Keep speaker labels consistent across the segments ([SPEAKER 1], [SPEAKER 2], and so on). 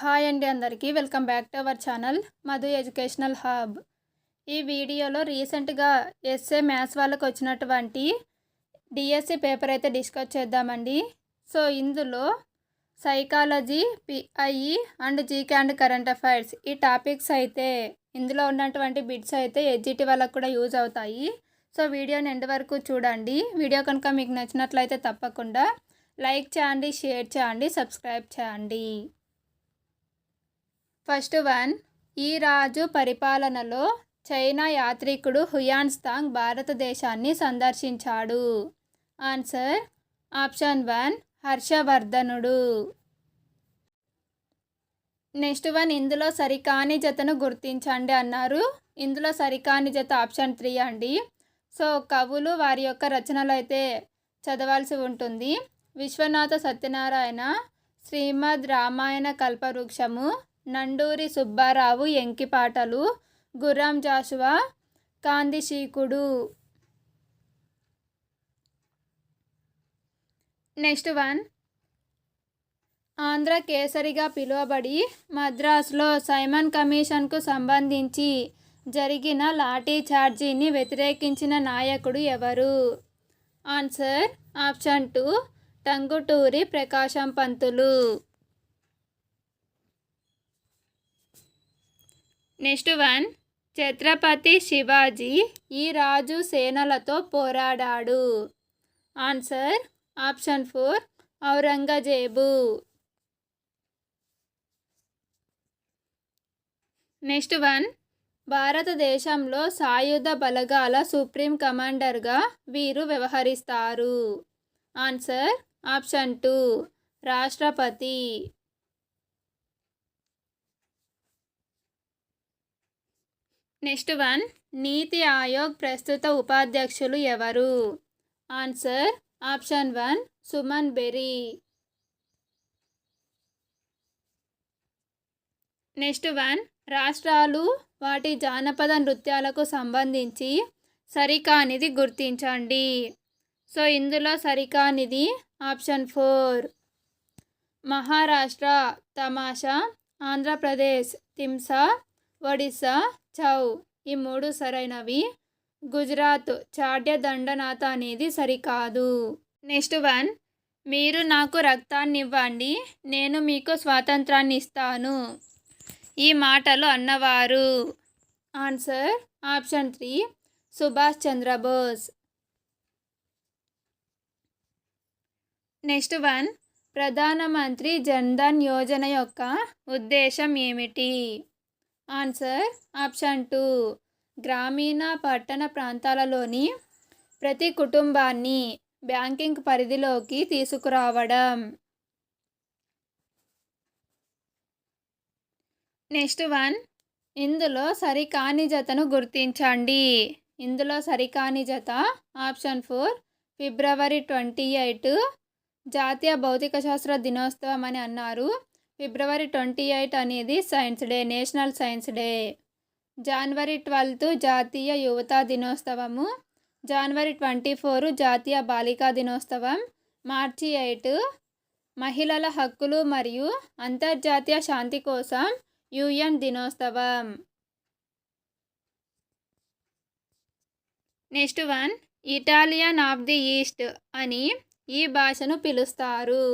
[SPEAKER 1] Hi అండి అందరికీ. Welcome back to our channel Madhu educational hub. ఈ వీడియోలో రీసెంట్గా ఎస్ఏ మ్యాథ్స్ వాళ్ళకు వచ్చినటువంటి డిఎస్సి పేపర్ అయితే డిస్కస్ చేద్దామండి. సో ఇందులో psychology PIE and GK and current affairs ఈ టాపిక్స్ అయితే ఇందులో ఉన్నటువంటి బిట్స్ అయితే ఎడ్జిటి వాళ్ళకు కూడా యూజ్ అవుతాయి. సో వీడియోని ఎండ్ వరకు చూడండి. వీడియో కనుక మీకు నచ్చినట్లయితే తప్పకుండా లైక్ చేయండి షేర్ చేయండి సబ్స్క్రైబ్ చేయండి. ఫస్ట్ వన్ ఈ రాజు పరిపాలనలో చైనా యాత్రికుడు హుయాన్స్తాంగ్ భారతదేశాన్ని సందర్శించాడు. ఆన్సర్ ఆప్షన్ వన్ హర్షవర్ధనుడు. నెక్స్ట్ వన్ ఇందులో సరికాని జతను గుర్తించండి అన్నారు. ఇందులో సరికాని జత ఆప్షన్ త్రీ అండి. సో కవులు వారి యొక్క రచనలు అయితే చదవాల్సి ఉంటుంది. విశ్వనాథ సత్యనారాయణ శ్రీమద్ రామాయణ కల్పవృక్షము నండూరి సుబ్బారావు ఎంకిపాటలు గుర్రం జాషువా కాందిశీకుడు నెక్స్ట్ వన్. ఆంధ్ర కేసరిగా పిలువబడి మద్రాసులో సైమన్ కమిషన్కు సంబంధించి జరిగిన లాఠీ ఛార్జీని వ్యతిరేకించిన నాయకుడు ఎవరు? Answer option two Tanguturi Prakasam Pantulu. Next one. Chhatrapati Shivaji ఈ రాజు సేనలతో పోరాడాడు. Answer option four Aurangzeb. Next one. భారతదేశంలో సాయుధ బలగాల సుప్రీం కమాండర్గా వీరు వ్యవహరిస్తారు. ఆన్సర్ ఆప్షన్ టూ రాష్ట్రపతి. నెక్స్ట్ వన్ నీతి ఆయోగ్ ప్రస్తుత ఉపాధ్యక్షులు ఎవరు? Answer option one Suman Bery next one రాష్ట్రాలు వాటి జానపద నృత్యాలకు సంబంధించి సరికానిది గుర్తించండి. సో ఇందులో సరికానిది ఆప్షన్ ఫోర్. మహారాష్ట్ర తమాషా ఆంధ్రప్రదేశ్ తిమ్సా ఒడిస్సా చౌ. ఈ మూడు సరైనవి? గుజరాత్ చాడ్య దండనాథ అనేది సరికాదు. Next one. మీరు నాకు రక్తాన్ని ఇవ్వండి నేను మీకు స్వాతంత్రాన్ని ఇస్తాను ఈ మాటలు అన్నవారు. Answer option three. Subhash Chandrabose next one. ప్రధానమంత్రి జన్ధన్ యోజన యొక్క ఉద్దేశం ఏమిటి? Answer option two. గ్రామీణ పట్టణ ప్రాంతాలలోని ప్రతి కుటుంబాన్ని బ్యాంకింగ్ పరిధిలోకి తీసుకురావడం. Next one. ఇందులో సరికాని జతను గుర్తించండి. ఇందులో సరికాని జత option four. February twenty eight జాతీయ భౌతిక శాస్త్ర దినోత్సవం అని అన్నారు. ఫిబ్రవరి ట్వంటీ ఎయిట్ అనేది science day national science day. January twelfth జాతీయ యువతా దినోత్సవము. జనవరి ట్వంటీ ఫోర్ జాతీయ బాలికా దినోత్సవం. మార్చి ఎయిట్ మహిళల హక్కులు మరియు అంతర్జాతీయ శాంతి కోసం యుఎన్ దినోత్సవం. Next one Italian of the east అని ఈ భాషను పిలుస్తారు.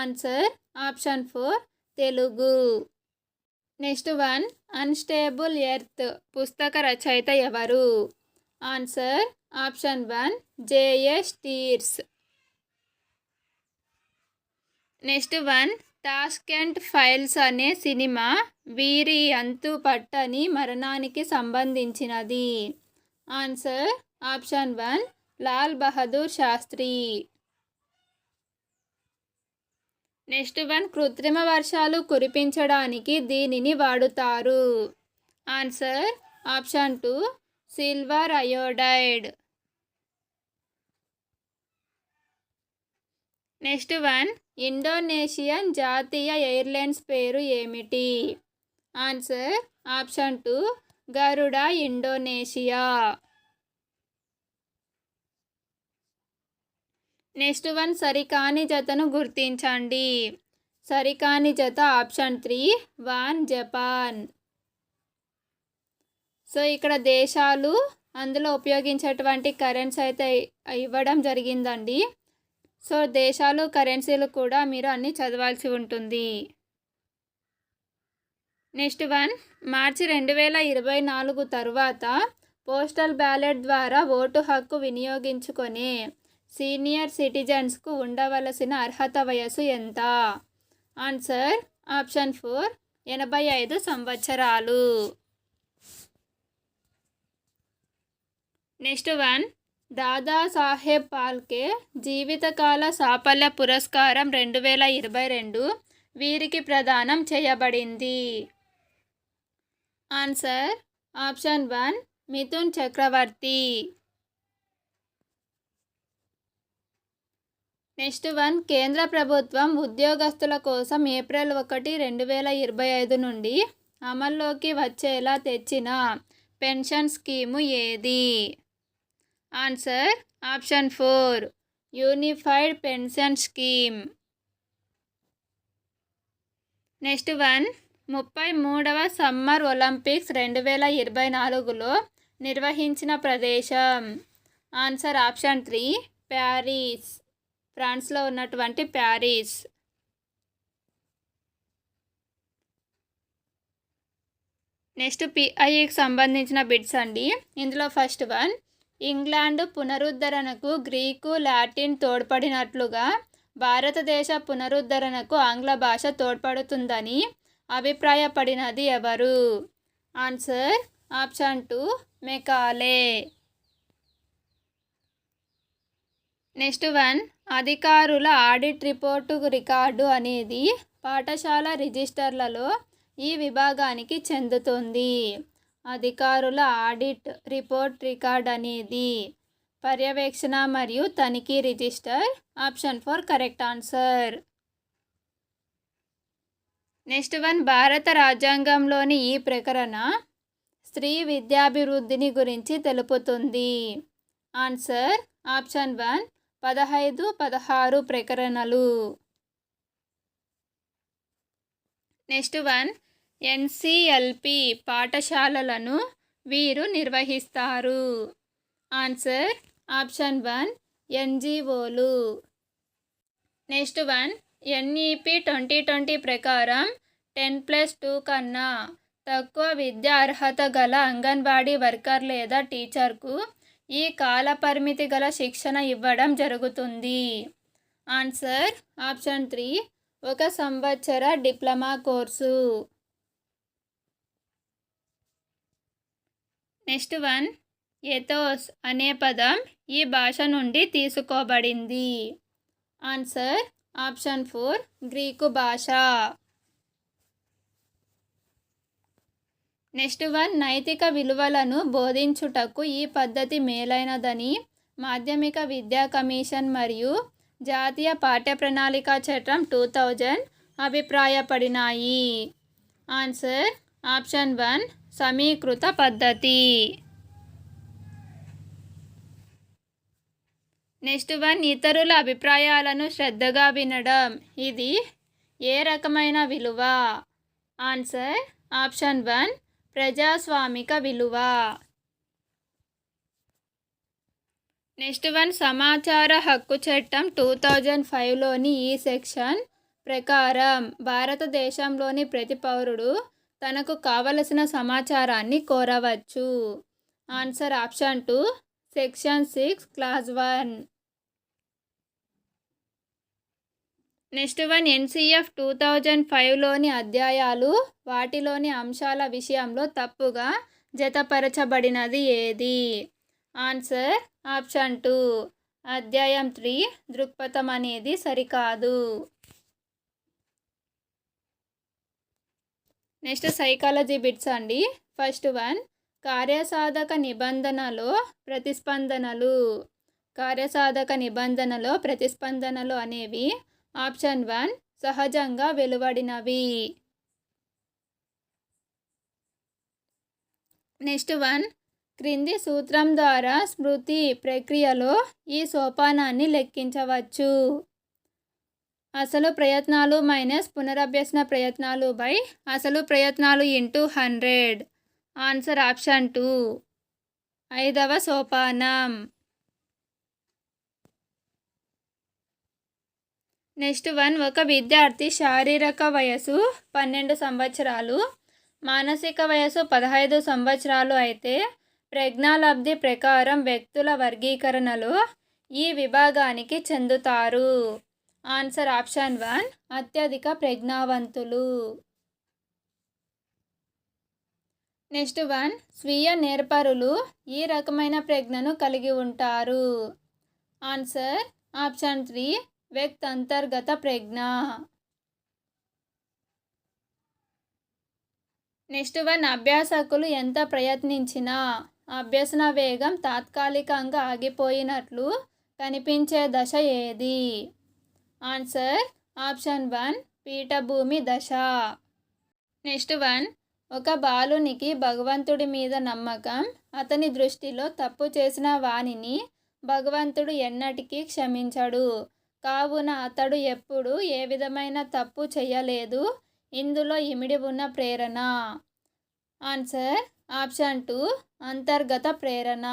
[SPEAKER 1] Answer option four Telugu. Next one unstable earth పుస్తక రచయిత ఎవరు? Answer option one JS Teers. Next one Tashkent files అనే సినిమా వీరి అంతు పట్టని మరణానికి సంబంధించినది. Answer option one Lal Bahadur Shastri. Next one కృత్రిమ వర్షాలు కురిపించడానికి దీనిని వాడుతారు. Answer option two silver iodide. Next one Indonesian జాతీయ ఎయిర్లైన్స్ పేరు ఏమిటి? Answer option two Garuda Indonesia. Next one సరికాని జతను గుర్తించండి. సరికాని జత option three one Japan. So ఇక్కడ దేశాలు అందులో ఉపయోగించేటువంటి కరెన్సీ అయితే ఇవ్వడం జరిగిందండి. సో దేశాలు కరెన్సీలు కూడా మీరు అన్నీ చదవాల్సి ఉంటుంది. నెక్స్ట్ వన్ మార్చి రెండు వేల ఇరవై నాలుగు తరువాత పోస్టల్ బ్యాలెట్ ద్వారా ఓటు హక్కు వినియోగించుకొని సీనియర్ సిటిజన్స్కు ఉండవలసిన అర్హత వయసు ఎంత? ఆన్సర్ ఆప్షన్ ఫోర్ ఎనభై ఐదు సంవత్సరాలు. Next one Dadasaheb Phalke జీవితకాల సాఫల్య పురస్కారం రెండు వేల ఇరవై రెండు వీరికి ప్రదానం చేయబడింది. Answer option one Mithun Chakraborty. Next one కేంద్ర ప్రభుత్వం ఉద్యోగస్తుల కోసం ఏప్రిల్ ఒకటి రెండు వేల ఇరవై ఐదు నుండి అమల్లోకి వచ్చేలా తెచ్చిన పెన్షన్ స్కీము ఏది? Answer option four unified pension scheme. Next one ముప్పై మూడవ సమ్మర్ ఒలింపిక్స్ రెండు వేల ఇరవై నాలుగులో నిర్వహించిన ప్రదేశం. Answer option three Paris. ఫ్రాన్స్లో ఉన్నటువంటి ప్యారిస్. నెక్స్ట్ పిఐకి సంబంధించిన బిడ్స్ అండి. ఇందులో ఫస్ట్ వన్ ఇంగ్లాండ్ పునరుద్ధరణకు గ్రీకు లాటిన్ తోడ్పడినట్లుగా భారతదేశ పునరుద్ధరణకు ఆంగ్ల భాష తోడ్పడుతుందని అభిప్రాయపడినది ఎవరు? Answer option two Macaulay. Next one అధికారుల ఆడిట్ రిపోర్టు రికార్డు అనేది పాఠశాల రిజిస్టర్లలో ఈ విభాగానికి చెందుతుంది. అధికారుల ఆడిట్ రిపోర్ట్ రికార్డ్ అనేది పర్యవేక్షణ మరియు తనిఖీ register option four correct answer. Next one భారత రాజ్యాంగంలోని ఈ ప్రకరణ స్త్రీ విద్యాభివృద్ధిని గురించి తెలుపుతుంది. ఆన్సర్ ఆప్షన్ వన్ పదహైదు పదహారు ప్రకరణలు. Next one. ఎన్సిఎల్పి పాఠశాలలను వీరు నిర్వహిస్తారు. Answer option one ఎన్జిఓలు next one. NEP twenty twenty ప్రకారం టెన్ ప్లస్ టూ కన్నా తక్కువ విద్యా అర్హత గల అంగన్వాడీ వర్కర్ లేదా టీచర్కు ఈ కాల పరిమితి గల శిక్షణ ఇవ్వడం జరుగుతుంది. ఆన్సర్ ఆప్షన్ త్రీ ఒక సంవత్సర diploma course. Next one ethos అనే పదం ఈ భాష నుండి తీసుకోబడింది. ఆన్సర్ ఆప్షన్ ఫోర్ గ్రీకు భాష. నెక్స్ట్ వన్ నైతిక విలువలను బోధించుటకు ఈ పద్ధతి మేలైనదని మాధ్యమిక విద్యా కమిషన్ మరియు జాతీయ పాఠ్య ప్రణాళిక చట్టం టూ థౌజండ్ అభిప్రాయపడినాయి. ఆన్సర్ ఆప్షన్ వన్ సమీకృత పద్ధతి. నెక్స్ట్ వన్ ఇతరుల అభిప్రాయాలను శ్రద్ధగా వినడం. ఇది ఏ రకమైన విలువ? ఆన్సర్ ఆప్షన్ వన్ ప్రజాస్వామిక విలువ. నెక్స్ట్ వన్ సమాచార హక్కు చట్టం టూ థౌజండ్ ఫైవ్లోని ఈ సెక్షన్ ప్రకారం భారతదేశంలోని ప్రతి పౌరుడు తనకు కావలసిన సమాచారాన్ని కోరవచ్చు. Answer option two section six clause one. Next one NCF two thousand ఫైవ్లోని అధ్యాయాలు వాటిలోని అంశాల విషయంలో తప్పుగా జతపరచబడినది ఏది? Answer option two. అధ్యాయం త్రీ దృక్పథం అనేది సరికాదు. నెక్స్ట్ సైకాలజీ బిట్స్ అండి. ఫస్ట్ వన్ కార్యసాధక నిబంధనలో ప్రతిస్పందనలు. కార్యసాధక నిబంధనలో ప్రతిస్పందనలు అనేవి ఆప్షన్ వన్ సహజంగా వెలువడినవి. నెక్స్ట్ వన్ క్రింది సూత్రం ద్వారా స్మృతి ప్రక్రియలో ఈ సోపానాన్ని లెక్కించవచ్చు. అసలు ప్రయత్నాలు మైనస్ పునరభ్యసన ప్రయత్నాలు బై అసలు ప్రయత్నాలు into hundred. Answer option two. ఐదవ సోపానం. నెక్స్ట్ వన్ ఒక విద్యార్థి శారీరక వయసు పన్నెండు సంవత్సరాలు. మానసిక వయసు పదహైదు సంవత్సరాలు అయితే ప్రజ్ఞాలబ్ధి ప్రకారం వ్యక్తుల వర్గీకరణలో ఈ విభాగానికి చెందుతారు. ఆన్సర్ ఆప్షన్ వన్ అత్యధిక ప్రజ్ఞావంతులు. నెక్స్ట్ వన్ స్వీయ నేర్పరులు ఈ రకమైన ప్రజ్ఞను కలిగి ఉంటారు. ఆన్సర్ ఆప్షన్ త్రీ వ్యక్తి అంతర్గత ప్రజ్ఞ. నెక్స్ట్ వన్ అభ్యాసకులు ఎంత ప్రయత్నించినా అభ్యసన వేగం తాత్కాలికంగా ఆగిపోయినట్లు కనిపించే దశ ఏది? ఆన్సర్ ఆప్షన్ వన్ పీఠభూమి దశ. నెక్స్ట్ వన్ ఒక బాలునికి భగవంతుడి మీద నమ్మకం అతని దృష్టిలో తప్పు చేసిన వానిని భగవంతుడు ఎన్నటికీ క్షమించడు. కావున అతడు ఎప్పుడు ఏ విధమైన తప్పు చేయలేదు. ఇందులో ఇమిడి ఉన్న ప్రేరణ. ఆన్సర్ ఆప్షన్ టూ అంతర్గత ప్రేరణ.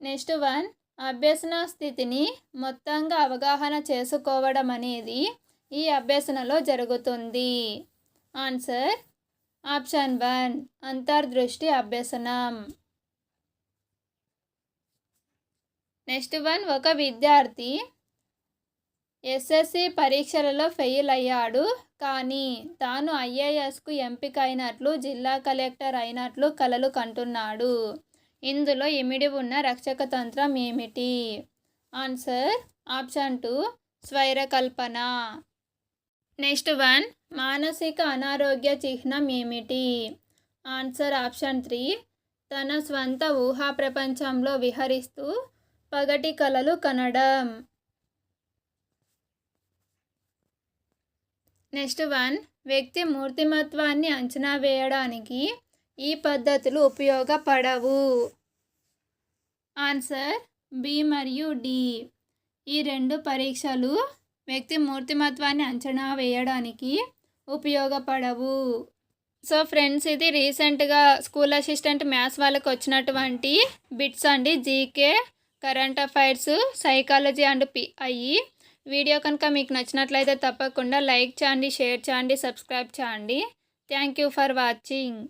[SPEAKER 1] నెక్స్ట్ వన్ అభ్యసన స్థితిని మొత్తంగా అవగాహన చేసుకోవడం అనేది ఈ అభ్యసనలో జరుగుతుంది. ఆన్సర్ ఆప్షన్ వన్ అంతర్దృష్టి అభ్యసనం. నెక్స్ట్ వన్ ఒక విద్యార్థి ఎస్ఎస్సి పరీక్షలలో ఫెయిల్ అయ్యాడు. కానీ తాను ఐఏఎస్కు ఎంపిక అయినట్లు జిల్లా కలెక్టర్ అయినట్లు కలలు కంటున్నాడు. ఇందులో ఇమిడి ఉన్న రక్షక తంత్రం ఏమిటి? ఆన్సర్ ఆప్షన్ టూ స్వైరకల్పన. నెక్స్ట్ వన్ మానసిక అనారోగ్య చిహ్నం ఏమిటి? ఆన్సర్ ఆప్షన్ త్రీ తన స్వంత ఊహా ప్రపంచంలో విహరిస్తూ పగటి కలలు కనడం. నెక్స్ట్ వన్ వ్యక్తి మూర్తిమత్వాన్ని అంచనా వేయడానికి ఈ పద్ధతులు ఉపయోగపడవు. ఆన్సర్ బి మరియు డి. ఈ రెండు పరీక్షలు వ్యక్తి మూర్తిమత్వాన్ని అంచనా వేయడానికి ఉపయోగపడవు. సో ఫ్రెండ్స్ ఇది రీసెంట్గా స్కూల్ అసిస్టెంట్ మ్యాథ్స్ వాళ్ళకి వచ్చినటువంటి బిట్స్ అండి. GK current affairs psychology and P అయ్యి వీడియో కనుక మీకు నచ్చినట్లయితే తప్పకుండా లైక్ చేయండి షేర్ చేయండి సబ్స్క్రైబ్ చేయండి. Thank you for watching.